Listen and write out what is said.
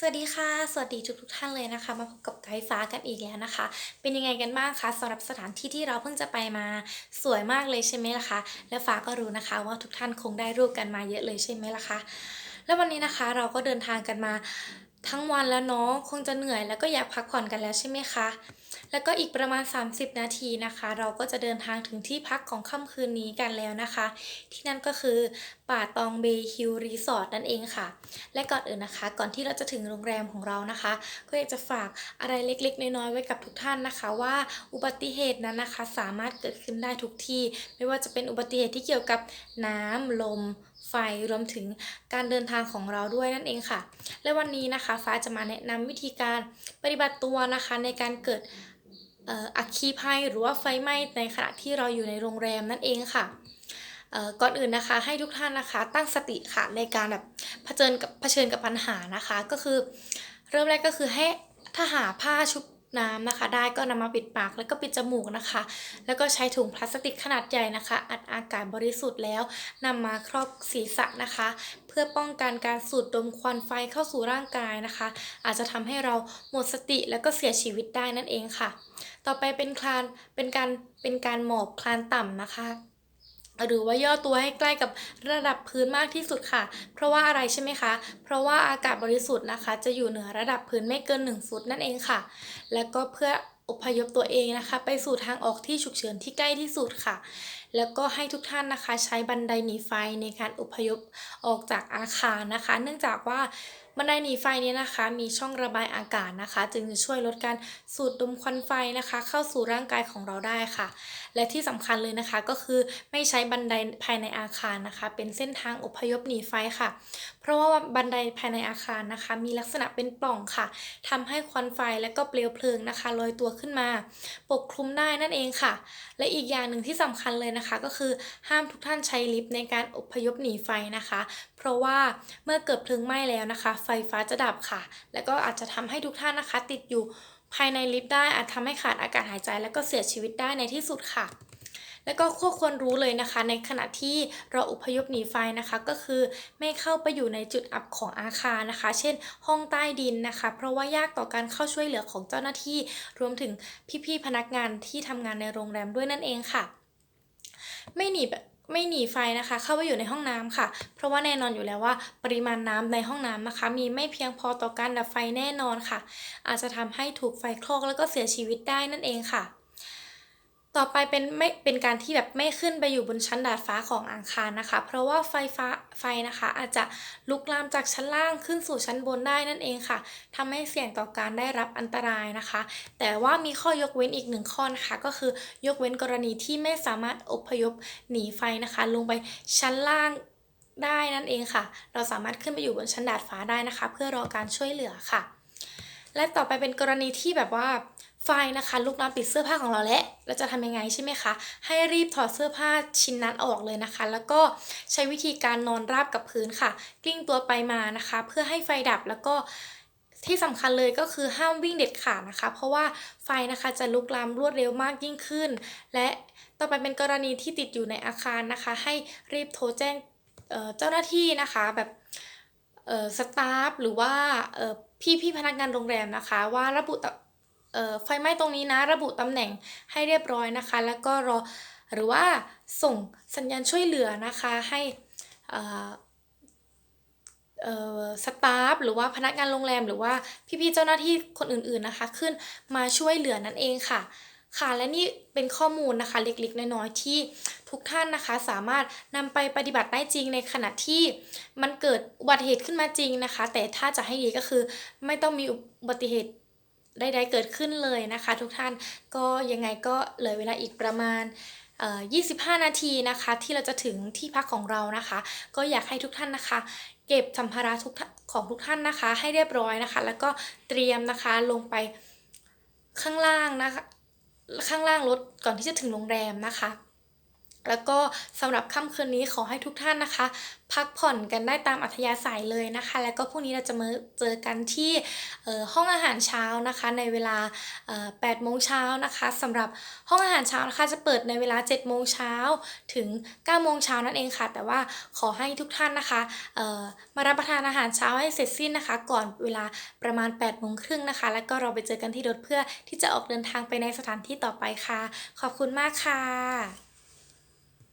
สวัสดีค่ะ สวัสดีทุกทุกท่านเลยนะคะ มาพบกับไกด์ฟ้ากันอีกแล้วนะคะ เป็นยังไงกันบ้างคะสำหรับสถานที่ที่เราเพิ่งจะไปมาสวยมากเลยใช่ไหมล่ะคะ และฟ้าก็รู้นะคะ ว่าทุกท่านคงได้รูปกันมาเยอะเลยใช่ไหมล่ะคะ แล้ววันนี้นะคะเราก็เดินทางกันมา ทั้งวันแล้วเนาะคงจะเหนื่อยแล้วก็อยากพักผ่อนกันแล้วใช่ไหมคะ แล้วก็อีกประมาณ 30 นาทีนะคะ เราก็จะเดินทางถึงที่พักของค่ำคืนนี้กันแล้วนะคะ ที่นั่นก็คือป่าตองเบย์ฮิลรีสอร์ทนั่นเองค่ะ และก่อนอื่นนะคะ ก่อนที่เราจะถึงโรงแรมของเรานะคะ ก็อยากจะฝากอะไรเล็กๆ น้อยๆไว้กับทุกท่านนะคะ ว่าอุบัติเหตุนั้นนะคะ สามารถเกิดขึ้นได้ทุกที่ ไม่ว่าจะเป็นอุบัติเหตุที่เกี่ยวกับน้ำลม ไฟรวมถึงการเดินทางของเราด้วยนั่นเองค่ะ และวันนี้นะคะฟ้าจะมาแนะนำวิธีการปฏิบัติตัวนะคะในการเกิดอัคคีภัยหรือว่าไฟไหม้ในขณะที่เราอยู่ในโรงแรมนั่นเองค่ะก่อนอื่นนะคะให้ทุกท่านนะคะตั้งสติค่ะในการแบบเผชิญกับเผชิญกับปัญหานะคะ ก็คือ เริ่มแรกก็คือให้ถ้าหาผ้าชุบ น้ำนะคะ ได้ก็นำมาปิดปากแล้วก็ปิดจมูกนะคะ แล้วก็ใช้ถุงพลาสติกขนาดใหญ่นะคะ อัดอากาศบริสุทธิ์แล้วนำมาครอบศีรษะนะคะ เพื่อป้องกันการสูดดมควันไฟเข้าสู่ร่างกายนะคะ อาจจะทำให้เราหมดสติแล้วก็เสียชีวิตได้นั่นเองค่ะ ต่อไปเป็นคลานเป็นการเป็นการหมอบคลานต่ำนะคะ หรือว่าย่อตัวให้ใกล้กับระดับพื้นมากที่สุดค่ะ เพราะว่าอะไรใช่ไหมคะ เพราะว่าอากาศบริสุทธิ์นะคะ จะอยู่เหนือระดับพื้นไม่เกิน 1 ฟุตนั่นเองค่ะ แล้วก็เพื่ออพยพตัวเองนะคะ ไปสู่ทางออกที่ฉุกเฉินที่ใกล้ที่สุดค่ะ แล้วก็ให้ทุกท่านนะคะใช้บันไดหนีไฟในการอพยพออกจากอาคารนะคะ เนื่องจากว่า บันไดหนีไฟนี้นะคะ มีช่องระบายอากาศนะคะ จึงจะช่วยลดการสูดดมควันไฟนะคะ เข้าสู่ร่างกายของเราได้ค่ะ และที่สำคัญเลยนะคะก็คือไม่ใช้บันไดภายในอาคารนะคะ เป็นเส้นทางอพยพหนีไฟค่ะ เพราะว่าบันไดภายในอาคารนะคะ มีลักษณะเป็นปล่องค่ะทำให้ควันไฟและก็เปลวเพลิงนะคะลอยตัวขึ้นมา ปกคลุมได้นั่นเองค่ะ และอีกอย่างหนึ่งที่สำคัญเลยนะคะ ก็คือห้ามทุกท่านใช้ลิฟต์ในการอพยพหนีไฟนะคะ เพราะว่าเมื่อเกิดเพลิงไหม้แล้วนะคะไฟไฟฟ้าจะดับค่ะ แล้วก็อาจจะทำให้ทุกท่านนะคะ ติดอยู่ภายในลิฟต์ได้อาจทำให้ขาดอากาศหายใจ แล้วก็เสียชีวิตได้ในที่สุดค่ะ แล้วก็ควรควรรู้เลยนะคะ ในขณะที่เราอพยพหนีไฟนะคะ ก็คือไม่เข้าไปอยู่ในจุดอับของอาคารนะคะ เช่น ห้องใต้ดินนะคะ เพราะว่ายากต่อการเข้าช่วยเหลือของเจ้าหน้าที่ รวมถึงพี่ๆพนักงานที่ทำงานในโรงแรมด้วยนั่นเองค่ะ ไม่หนีแบบ ไม่หนีไฟนะคะ เข้าไปอยู่ในห้องน้ำค่ะ เพราะว่าแน่นอนอยู่แล้วว่า ปริมาณน้ำในห้องน้ำนะคะ มีไม่เพียงพอต่อการดับไฟแน่นอนค่ะ อาจจะทำให้ถูกไฟคลอกแล้วก็เสียชีวิตได้นั่นเองค่ะ ต่อไปเป็นไม่เป็นการที่แบบไม่ขึ้นไปอยู่บนชั้นดาดฟ้าของอาคารนะคะ เพราะว่าไฟฟ้าไฟนะคะ อาจจะลุกลามจากชั้นล่างขึ้นสู่ชั้นบนได้นั่นเองค่ะทำให้เสี่ยงต่อการได้รับอันตรายนะคะ แต่ว่ามีข้อยกเว้นอีกหนึ่งข้อนะคะ ก็คือยกเว้นกรณีที่ไม่สามารถอพยพหนีไฟนะคะ ลงไปชั้นล่างได้นั่นเองค่ะ เราสามารถขึ้นไปอยู่บนชั้นดาดฟ้าได้นะคะ เพื่อรอการช่วยเหลือค่ะ และต่อไปเป็นกรณีที่แบบว่าไฟนะคะลุกลามปิดเสื้อผ้าของเราแล้วเราจะทำยังไงใช่ไหมคะ ให้รีบถอดเสื้อผ้าชิ้นนั้นออกเลยนะคะ แล้วก็ใช้วิธีการนอนราบกับพื้นค่ะ กลิ้งตัวไปมานะคะ เพื่อให้ไฟดับแล้วก็ที่สำคัญเลยก็คือห้ามวิ่งเด็ดขาดนะคะ เพราะว่าไฟนะคะจะลุกลามรวดเร็วมากยิ่งขึ้น และต่อไปเป็นกรณีที่ติดอยู่ในอาคารนะคะ ให้รีบโทรแจ้งเจ้าหน้าที่นะคะแบบ สตาฟหรือว่าพี่พี่พนักงานโรงแรมนะคะ ว่าระบุตอ่อไฟไหม้ตรงนี้นะ ระบุตำแหน่งให้เรียบร้อยนะคะ แล้วก็รอหรือว่าส่งสัญญาณช่วยเหลือนะคะให้เออสตาฟหรือว่าพนักงานโรงแรม หรือว่าพี่ๆเจ้าหน้าที่คนอื่นๆนะคะ ขึ้นมาช่วยเหลือนั่นเองค่ะ ค่ะและนี่เป็นข้อมูลนะคะเล็กๆน้อยๆที่ทุกท่านนะคะสามารถนำไปปฏิบัติได้จริงในขณะที่มันเกิดอุบัติเหตุขึ้นมาจริงนะคะ แต่ถ้าจะให้ดีก็คือ ไม่ต้องมีอุบัติเหตุใดๆเกิดขึ้นเลยนะคะ ทุกท่านก็ยังไงก็เหลือเวลาอีกประมาณเอ่อ25 นาทีนะคะที่เราจะถึงที่พักของเรานะคะ ก็อยากให้ทุกท่านนะคะ เก็บสัมภาระทุกของทุกท่านนะคะ ให้เรียบร้อยนะคะ แล้วก็เตรียมนะคะลงไปข้างล่างนะคะ ข้างล่างรถก่อนที่จะถึงโรงแรมนะคะ แล้วก็สำหรับค่ำคืนนี้ขอให้ทุกท่านนะคะ พักผ่อนกันได้ตามอัธยาศัยเลยนะคะ แล้วก็พรุ่งนี้เราจะมาเจอกันที่ห้องอาหารเช้านะคะ ในเวลา8โมงเช้านะคะสำหรับห้องอาหารเช้านะคะจะเปิดในเวลา7โมงเช้าถึง9โมงเช้านั่นเองค่ะ แต่ว่าขอให้ทุกท่านนะคะมารับประทานอาหารเช้าให้เสร็จสิ้นนะคะ ก่อนเวลาประมาณ8โมงครึ่งนะคะ แล้วก็เราไปเจอกันที่รถเพื่อที่จะออกเดินทางไปในสถานที่ต่อไปค่ะ ขอบคุณมากค่ะ